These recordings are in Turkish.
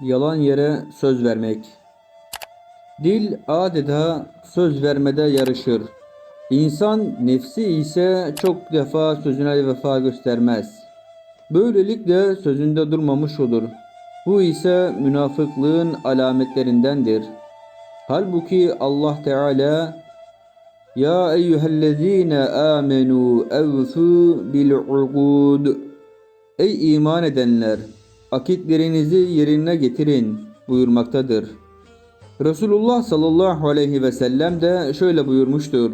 Yalan yere söz vermek. Dil adeta söz vermede yarışır. İnsan nefsi ise çok defa sözüne vefa göstermez. Böylelikle sözünde durmamış olur. Bu ise münafıklığın alametlerindendir. Halbuki Allah Teala Ya eyyühellezine amenu evfu bil uqud Ey iman edenler! Akitlerinizi yerine getirin buyurmaktadır. Resulullah sallallahu aleyhi ve sellem de şöyle buyurmuştur.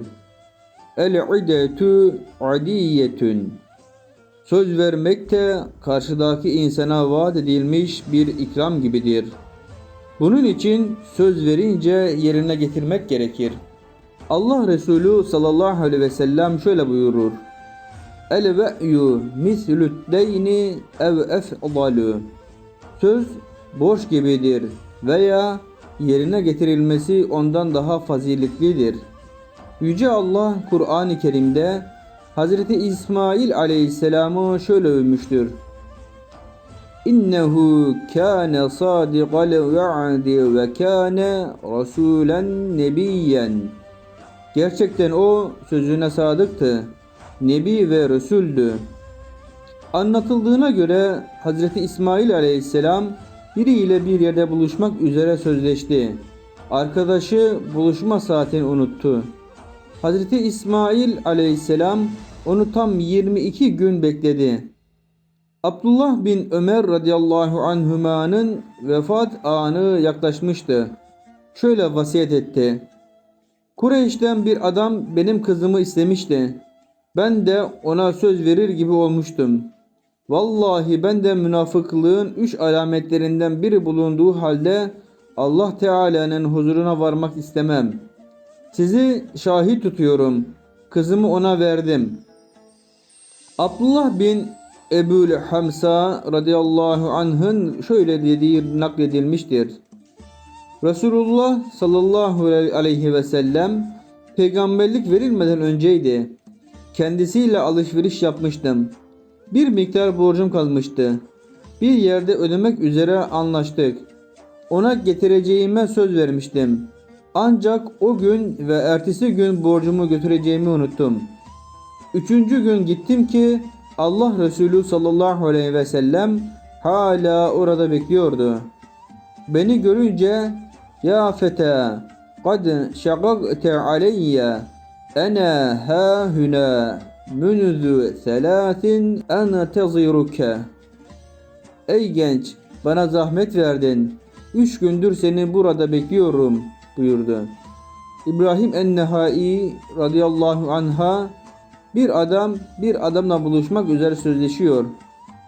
El-idetu adiyetün Söz vermek de karşıdaki insana vaat edilmiş bir ikram gibidir. Bunun için söz verince yerine getirmek gerekir. Allah Resulü sallallahu aleyhi ve sellem şöyle buyurur. El ve'yu mislü't deyni ev efdalu. Söz borç gibidir veya yerine getirilmesi ondan daha faziletlidir. Yüce Allah Kur'an-ı Kerim'de Hazreti İsmail Aleyhisselam'ı şöyle övmüştür. İnnehu kâne sâdiqal ve'di ve kâne rasûlen nebiyyen. Gerçekten o sözüne sadıktı. Nebi ve Resul'dü. Anlatıldığına göre Hazreti İsmail Aleyhisselam biriyle bir yerde buluşmak üzere sözleşti. Arkadaşı buluşma saatini unuttu. Hazreti İsmail Aleyhisselam onu tam 22 gün bekledi. Abdullah bin Ömer radıyallahu anhümanın vefat anı yaklaşmıştı. Şöyle vasiyet etti. Kureyş'ten bir adam benim kızımı istemişti. Ben de ona söz verir gibi olmuştum. Vallahi ben de münafıklığın üç alametlerinden biri bulunduğu halde Allah Teala'nın huzuruna varmak istemem. Sizi şahit tutuyorum. Kızımı ona verdim. Abdullah bin Ebul Hamsa radıyallahu anh'ın şöyle dediği nakledilmiştir. Resulullah sallallahu aleyhi ve sellem peygamberlik verilmeden önceydi. Kendisiyle alışveriş yapmıştım. Bir miktar borcum kalmıştı. Bir yerde ödemek üzere anlaştık. Ona getireceğime söz vermiştim. Ancak o gün ve ertesi gün borcumu götüreceğimi unuttum. Üçüncü gün gittim ki Allah Resulü sallallahu aleyhi ve sellem hala orada bekliyordu. Beni görünce ya feta kad şagagte aleyye ana ha huna munzu selatin enteziruke Ey genç bana zahmet verdin. Üç gündür seni burada bekliyorum buyurdu. İbrahim en-Nehai radıyallahu anha bir adam bir adamla buluşmak üzere sözleşiyor.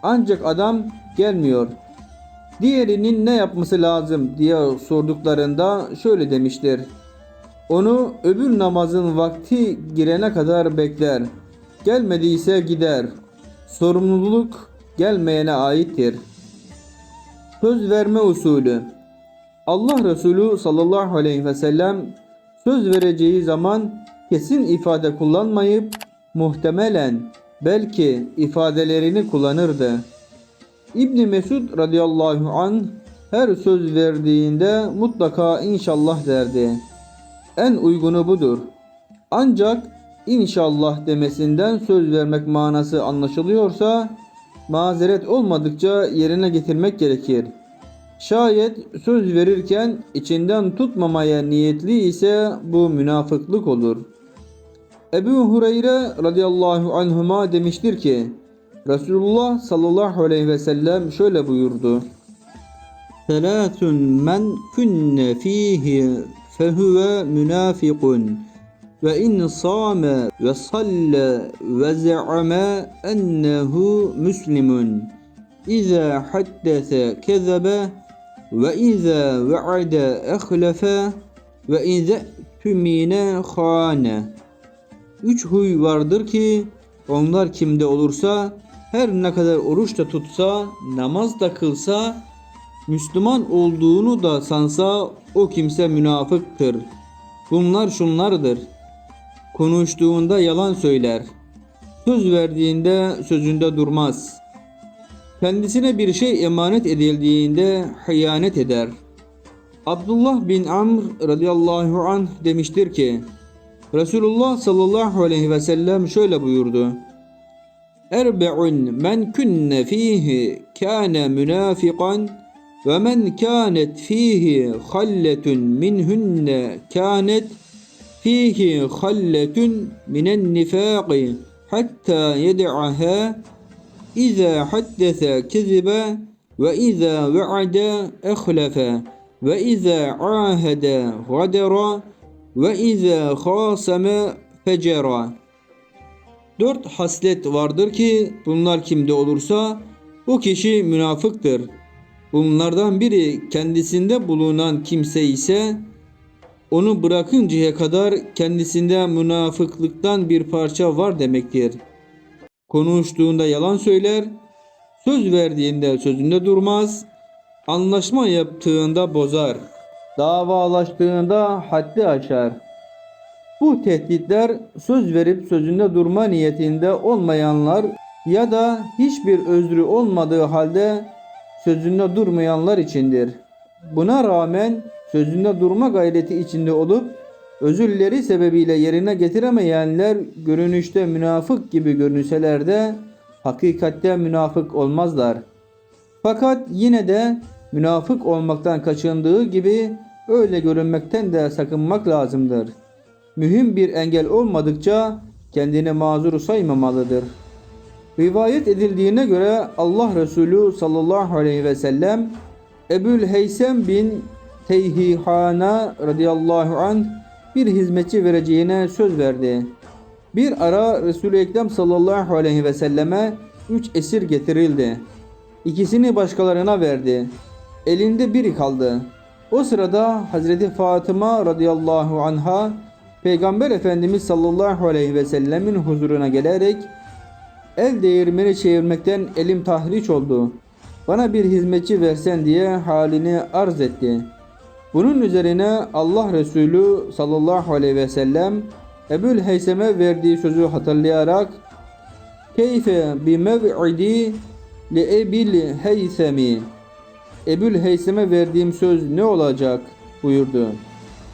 Ancak adam gelmiyor. Diğerinin ne yapması lazım diye sorduklarında şöyle demiştir. Onu öbür namazın vakti girene kadar bekler. Gelmediyse gider. Sorumluluk gelmeyene aittir. Söz verme usulü Allah Resulü sallallahu aleyhi ve sellem söz vereceği zaman kesin ifade kullanmayıp muhtemelen belki ifadelerini kullanırdı. İbni Mesud radıyallahu an her söz verdiğinde mutlaka inşallah derdi. En uygunu budur. Ancak inşallah demesinden söz vermek manası anlaşılıyorsa mazeret olmadıkça yerine getirmek gerekir. Şayet söz verirken içinden tutmamaya niyetli ise bu münafıklık olur. Ebu Hureyre radıyallahu anhuma demiştir ki Resulullah sallallahu aleyhi ve sellem şöyle buyurdu. Selatun men kunne fihi fehuve münafikun ve in sâme ve salle ve ze'ame ennehu müslimun. İza haddese kezebe ve izâ ve'ade ehlefe ve izâ tümine khâne. Üç huy vardır ki onlar kimde olursa her ne kadar oruç da tutsa, namaz da kılsa, Müslüman olduğunu da sansa o kimse münafıktır. Bunlar şunlardır. Konuştuğunda yalan söyler. Söz verdiğinde sözünde durmaz. Kendisine bir şey emanet edildiğinde hıyanet eder. Abdullah bin Amr radıyallahu anh demiştir ki Resulullah sallallahu aleyhi ve sellem şöyle buyurdu. Erbe'un men kunne fihi kâne münafikan ve men kânet fihi halletun minhunne kânet fihi halletun minen nifâqi hatta yed'aha İza haddese kezibe ve iza ve'ade ehlefe ve iza ahede gadera ve iza khaseme fecera. Dört haslet vardır ki bunlar kimde olursa o kişi münafıktır. Bunlardan biri kendisinde bulunan kimse ise onu bırakıncaya kadar kendisinde münafıklıktan bir parça var demektir. Konuştuğunda yalan söyler, söz verdiğinde sözünde durmaz, anlaşma yaptığında bozar, davalaştığında haddi aşar. Bu tehditler söz verip sözünde durma niyetinde olmayanlar ya da hiçbir özrü olmadığı halde sözünde durmayanlar içindir. Buna rağmen sözünde durma gayreti içinde olup özürleri sebebiyle yerine getiremeyenler görünüşte münafık gibi görünseler de hakikatte münafık olmazlar. Fakat yine de münafık olmaktan kaçındığı gibi öyle görünmekten de sakınmak lazımdır. Mühim bir engel olmadıkça kendini mazur saymamalıdır. Rivayet edildiğine göre Allah Resulü sallallahu aleyhi ve sellem Ebul Heysem bin Teyhihana radıyallahu anh bir hizmetçi vereceğine söz verdi. Bir ara Resul-i Ekrem sallallahu aleyhi ve selleme üç esir getirildi. İkisini başkalarına verdi. Elinde biri kaldı. O sırada Hazreti Fatıma radıyallahu anha Peygamber Efendimiz sallallahu aleyhi ve sellemin huzuruna gelerek el değirmeni çevirmekten elim tahriş oldu. Bana bir hizmetçi versen diye halini arz etti. Bunun üzerine Allah Resulü sallallahu aleyhi ve sellem Ebul Heysem'e verdiği sözü hatırlayarak Keyfe bi mev'idi li ebil heysemi Ebul Heysem'e verdiğim söz ne olacak buyurdu.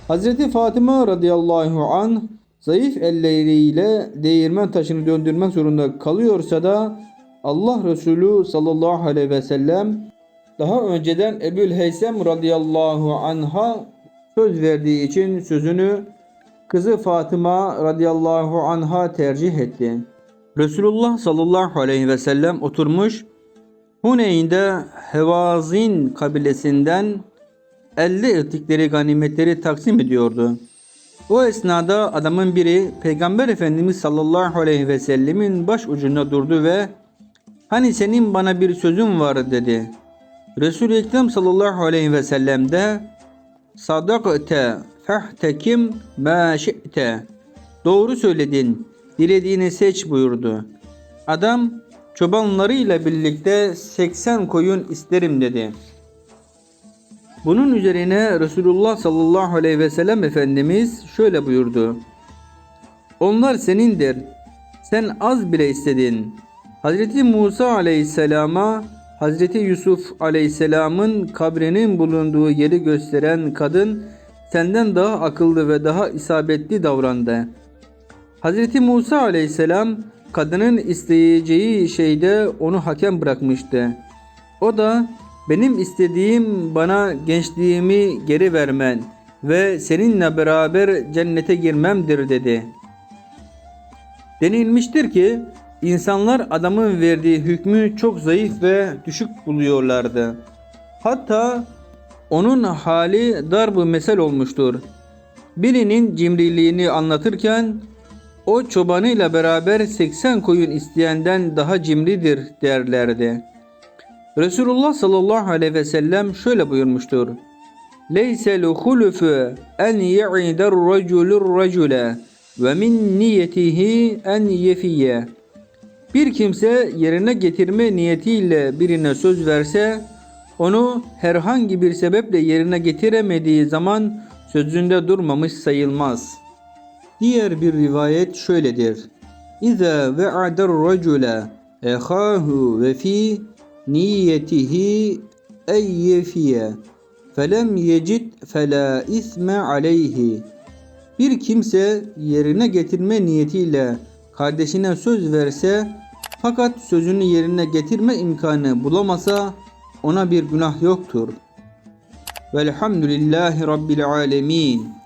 Hazreti Fatıma radıyallahu an zayıf elleriyle değirmen taşını döndürmek zorunda kalıyorsa da Allah Resulü sallallahu aleyhi ve sellem daha önceden Ebul Heysem radıyallahu anha söz verdiği için sözünü kızı Fatıma radıyallahu anha tercih etti. Resulullah sallallahu aleyhi ve sellem oturmuş Huneyn'de Hevazin kabilesinden elde ettikleri ganimetleri taksim ediyordu. O esnada adamın biri Peygamber Efendimiz sallallahu aleyhi ve sellemin baş ucunda durdu ve hani senin bana bir sözün var dedi. Resul-i Ekrem sallallahu aleyhi ve sellem de sadakte fehtekim ma doğru söyledin dilediğini seç buyurdu. Adam çobanlarıyla birlikte 80 koyun isterim dedi. Bunun üzerine Resulullah sallallahu aleyhi ve sellem Efendimiz şöyle buyurdu. Onlar senindir. Sen az bile istedin. Hazreti Musa aleyhisselama Hazreti Yusuf aleyhisselamın kabrinin bulunduğu yeri gösteren kadın senden daha akıllı ve daha isabetli davrandı. Hazreti Musa aleyhisselam kadının isteyeceği şeyde onu hakem bırakmıştı. O da benim istediğim bana gençliğimi geri vermen ve seninle beraber cennete girmemdir dedi. Denilmiştir ki insanlar adamın verdiği hükmü çok zayıf ve düşük buluyorlardı. Hatta onun hali darbu mesel olmuştur. Birinin cimriliğini anlatırken o çobanıyla beraber 80 koyun isteyenden daha cimridir derlerdi. Resulullah sallallahu aleyhi ve sellem şöyle buyurmuştur. Leysel hulufu en ye'ider raculur racule ve min niyetihi en yefiye. Bir kimse yerine getirme niyetiyle birine söz verse, onu herhangi bir sebeple yerine getiremediği zaman sözünde durmamış sayılmaz. Diğer bir rivayet şöyledir. İza ve'adar racule ehahu ve fi niyetihi eyyefiye felem yecid fela isme aleyhi. Bir kimse yerine getirme niyetiyle kardeşine söz verse fakat sözünü yerine getirme imkanı bulamasa ona bir günah yoktur. Velhamdülillahi Rabbil alemin.